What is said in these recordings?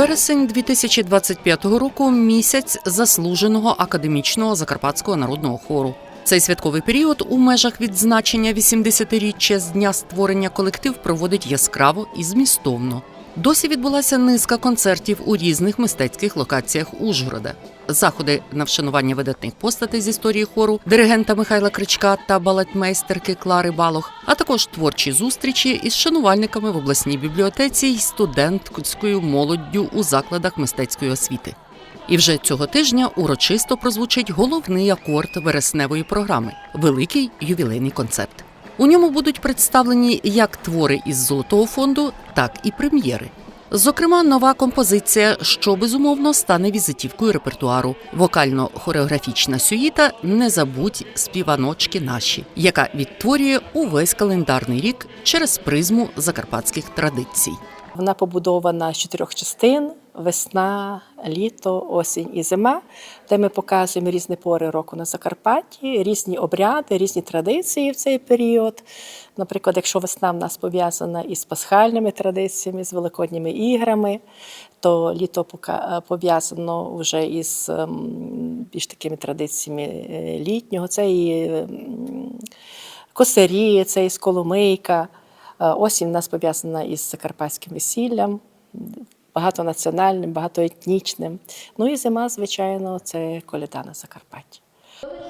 Вересень 2025 року місяць заслуженого академічного закарпатського народного хору. Цей святковий період у межах відзначення 80-річчя з дня створення колектив проводить яскраво і змістовно. Досі відбулася низка концертів у різних мистецьких локаціях Ужгорода. Заходи на вшанування видатних постатей з історії хору, диригента Михайла Кричка та балетмейстерки Клари Балох, а також творчі зустрічі із шанувальниками в обласній бібліотеці й студентською молоддю у закладах мистецької освіти. І вже цього тижня урочисто прозвучить головний акорд вересневої програми великий ювілейний концерт. У ньому будуть представлені як твори із золотого фонду, так і прем'єри. Зокрема, нова композиція, що безумовно стане візитівкою репертуару. Вокально-хореографічна сюїта Не забудь співаночки наші, яка відтворює увесь календарний рік через призму закарпатських традицій. Вона побудована з чотирьох частин: весна, літо, осінь і зима, де ми показуємо різні пори року на Закарпатті, різні обряди, різні традиції в цей період. Наприклад, якщо весна в нас пов'язана із пасхальними традиціями, з великодніми іграми, то літо пов'язано вже із ем, більш такими традиціями е, літнього. Це і ем, косарі, це і сколомийка. Е, Осінь в нас пов'язана із закарпатським весіллям, багатонаціональним, багатоетнічним. Ну і зима, звичайно, це коляда на Закарпатті.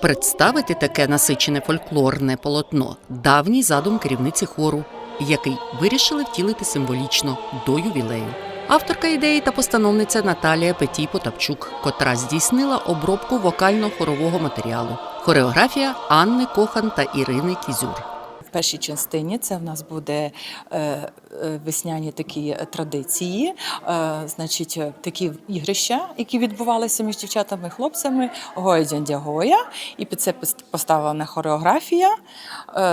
Представити таке насичене фольклорне полотно давній задум керівниці хору, який вирішили втілити символічно до ювілею. Авторка ідеї та постановниця Наталія Петій Потапчук, котра здійснила обробку вокально-хорового матеріалу. Хореографія Анни Кохан та Ірини Кізюр. В першій частині це в нас буде е, е, весняні такі традиції, е, значить, такі ігрища, які відбувалися між дівчатами і хлопцями, Гоя дядя Гоя, і під це поставлена хореографія.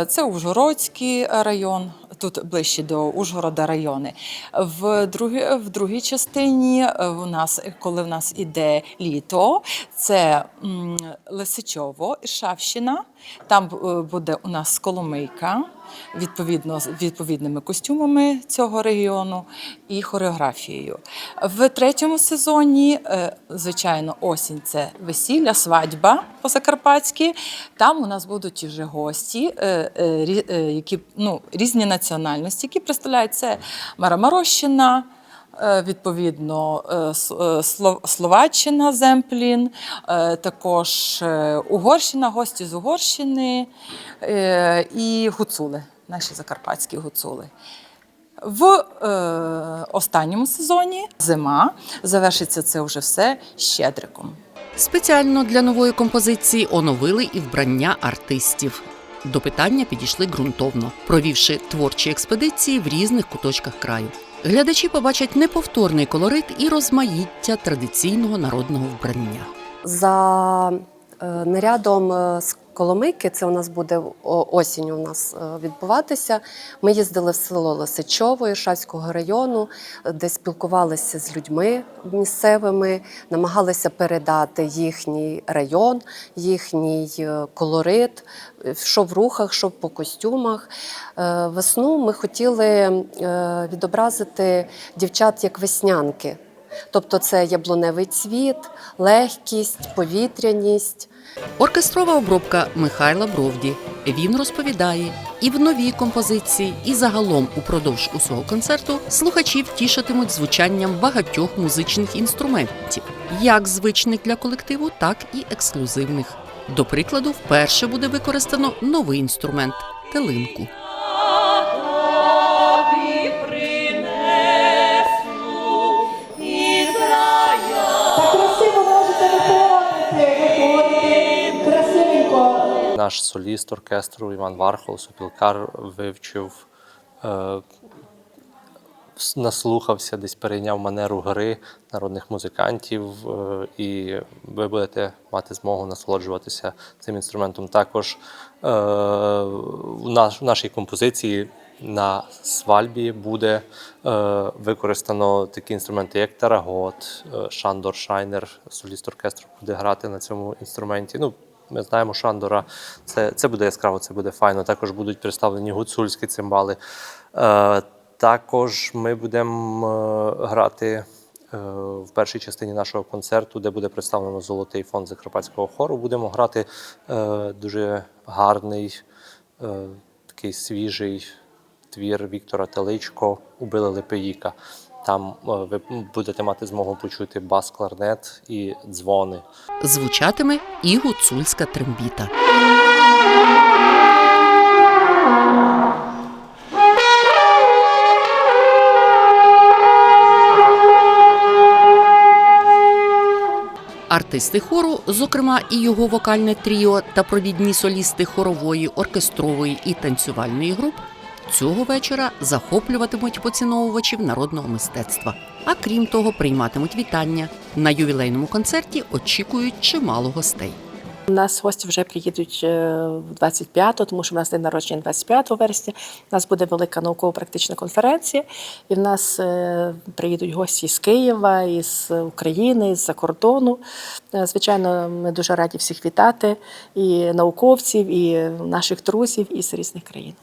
Це Ужгородський район, тут ближче до Ужгорода райони. В другій, в другій частині у нас, коли в нас іде літо, це Лисичово, Іршавщина. Там е, буде у нас Коломийка, відповідно з відповідними костюмами цього регіону і хореографією. В третьому сезоні, е, звичайно, осінь це весілля, свадьба по-закарпатськи. Там у нас будуть вже гості, е, які ну, різні національності, які представляють це Марамарощина. Е, Відповідно, е, е, Сло- Словаччина, Земплін, також Угорщина, гості з Угорщини і гуцули, наші закарпатські гуцули. В е, останньому сезоні зима завершиться це вже все щедриком. Спеціально для нової композиції оновили і вбрання артистів. До питання підійшли ґрунтовно, провівши творчі експедиції в різних куточках краю. Глядачі побачать неповторний колорит і розмаїття традиційного народного вбрання. За е, нарядом е, з Коломийки, це у нас буде о- осінню у нас е, відбуватися. Ми їздили в село Лисичово Іршавського району, е, де спілкувалися з людьми місцевими, намагалися передати їхній район, їхній е, колорит, що в рухах, що по костюмах. Весну ми хотіли відобразити дівчат як веснянки. Тобто це яблуневий цвіт, легкість, повітряність. Оркестрова обробка Михайла Бровді. Він розповідає, і в новій композиції, і загалом упродовж усього концерту слухачів тішитимуть звучанням багатьох музичних інструментів, як звичних для колективу, так і ексклюзивних. До прикладу, вперше буде використано новий інструмент телинку. Наш соліст оркестру Іван Вархол, сопілкар, вивчив, е, наслухався, десь перейняв манеру гри народних музикантів, е, і ви будете мати змогу насолоджуватися цим інструментом. Також е, в, наш, в нашій композиції на свальбі буде е, використано такі інструменти, як тарагот, е, Шандор Шайнер, соліст оркестру буде грати на цьому інструменті. Ну, ми знаємо Шандора, це, це буде яскраво, це буде файно. Також будуть представлені гуцульські цимбали. Е, також ми будемо е, грати е, в першій частині нашого концерту, де буде представлено золотий фонд Закарпатського хору, будемо грати е, дуже гарний, е, такий свіжий твір Віктора Теличко Убили Лепеїка. Там е, ви будете мати змогу почути бас-кларнет і дзвони. Звучатиме і гуцульська трембіта. Артисти хору, зокрема і його вокальне тріо та провідні солісти хорової, оркестрової і танцювальної груп, цього вечора захоплюватимуть поціновувачів народного мистецтва. А крім того, прийматимуть вітання. На ювілейному концерті очікують чимало гостей. У нас гості вже приїдуть е, в 25-го, тому що в нас день народження 25 вересня. У нас буде велика науково-практична конференція, і в нас е, приїдуть гості з Києва, із України, з-за кордону. Е, Звичайно, ми дуже раді всіх вітати, і науковців, і наших друзів із різних країн.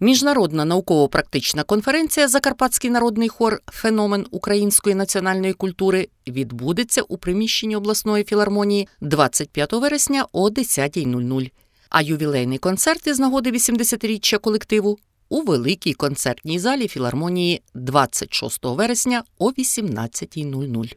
Міжнародна науково-практична конференція Закарпатський народний хор Феномен української національної культури відбудеться у приміщенні обласної філармонії 25 вересня о 10.00. А ювілейний концерт із нагоди 80-річчя колективу у великій концертній залі філармонії 26 вересня о 18.00.